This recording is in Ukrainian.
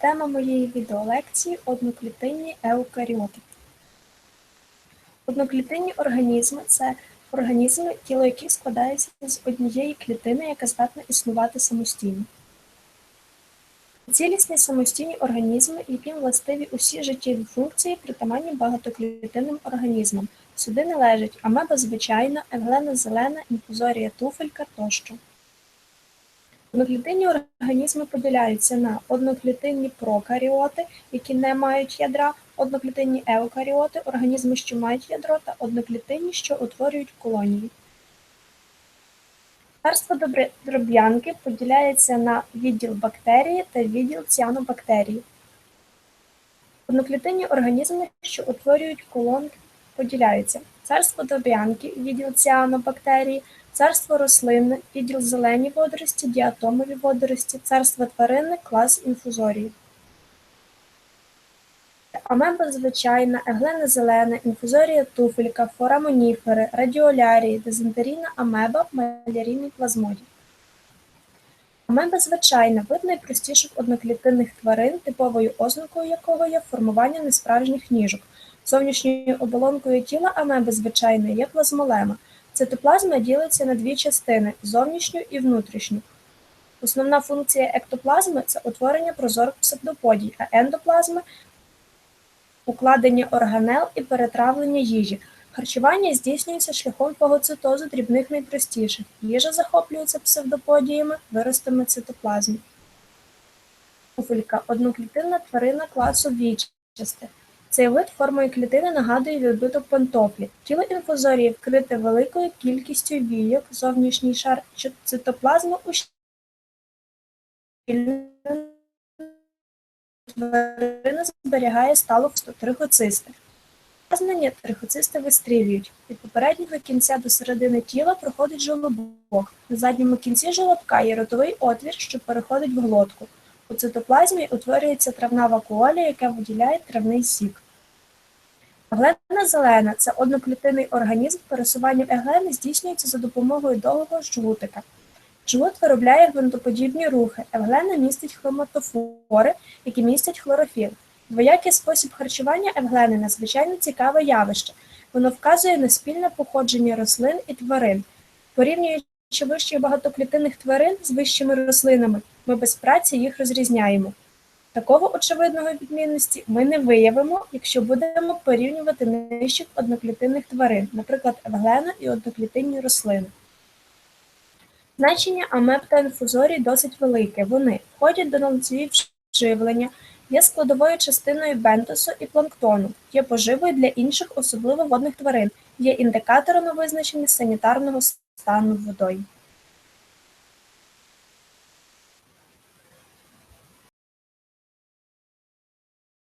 Тема моєї відеолекції одноклітинні еукаріоти. Одноклітинні організми це організми, тіло яких складається з однієї клітини, яка здатна існувати самостійно. Цілісні самостійні організми, яким властиві усі життєві функції, притаманні багатоклітинним організмам. Сюди належать амеба звичайна, евглена зелена, інфузорія туфелька тощо. Одноклітинні організми поділяються на одноклітинні прокаріоти, які не мають ядра, одноклітинні еукаріоти, організми, що мають ядро, та одноклітинні, що утворюють колонії. Царство дроб'янки поділяється на відділ бактерії та відділ ціанобактерії. Одноклітинні організми, що утворюють колонки, поділяються: царство доб'янки, відділ ціанобактерії, царство рослинне, відділ зелені водорості, діатомові водорості, царство тваринне, клас інфузорії. Амеба звичайна, еглена зелена, інфузорія туфелька, форамоніфери, радіолярії, дизентерійна амеба, малярійний плазмодій. Амеба звичайна вид найпростіших одноклітинних тварин, типовою ознакою якого є формування несправжніх ніжок. Зовнішньою оболонкою тіла амеби звичайної є плазмолема. Цитоплазма ділиться на дві частини зовнішню і внутрішню. Основна функція ектоплазми це утворення прозорих псевдоподій, а ендоплазми укладення органел і перетравлення їжі. Харчування здійснюється шляхом фагоцитозу дрібних найпростіших. Їжа захоплюється псевдоподіями, виростами цитоплазми. Туфелька – одноклітинна тварина класу вічастих. Цей вид формою клітини нагадує відбиток пантофлі. Тіло інфузорії вкрите великою кількістю війок, зовнішній шар цитоплазми ущільнений тварина зберігає сталу трихоцисти. Знання трихоцисти вистрілюють. Від попереднього кінця до середини тіла проходить жолобок. На задньому кінці жолобка є ротовий отвір, що переходить в глотку. У цитоплазмі утворюється травна вакуоля, яка виділяє травний сік. Еглена зелена це одноклітинний організм, пересування еглени здійснюється за допомогою довгого жгутика. Жгут виробляє гвинтоподібні рухи. Евглена містить хроматофори, які містять хлорофіл. Двоякий спосіб харчування евглени надзвичайно цікаве явище. Воно вказує на спільне походження рослин і тварин. Порівнюючи вищих багатоклітинних тварин з вищими рослинами, ми без праці їх розрізняємо. Такого очевидного відмінності ми не виявимо, якщо будемо порівнювати нижчих одноклітинних тварин, наприклад, евглена і одноклітинні рослини. Значення амеб та інфузорій досить велике. Вони входять до налоцеві вживлення, є складовою частиною бентосу і планктону, є поживою для інших, особливо водних тварин, є індикатором визначення санітарного стану водою.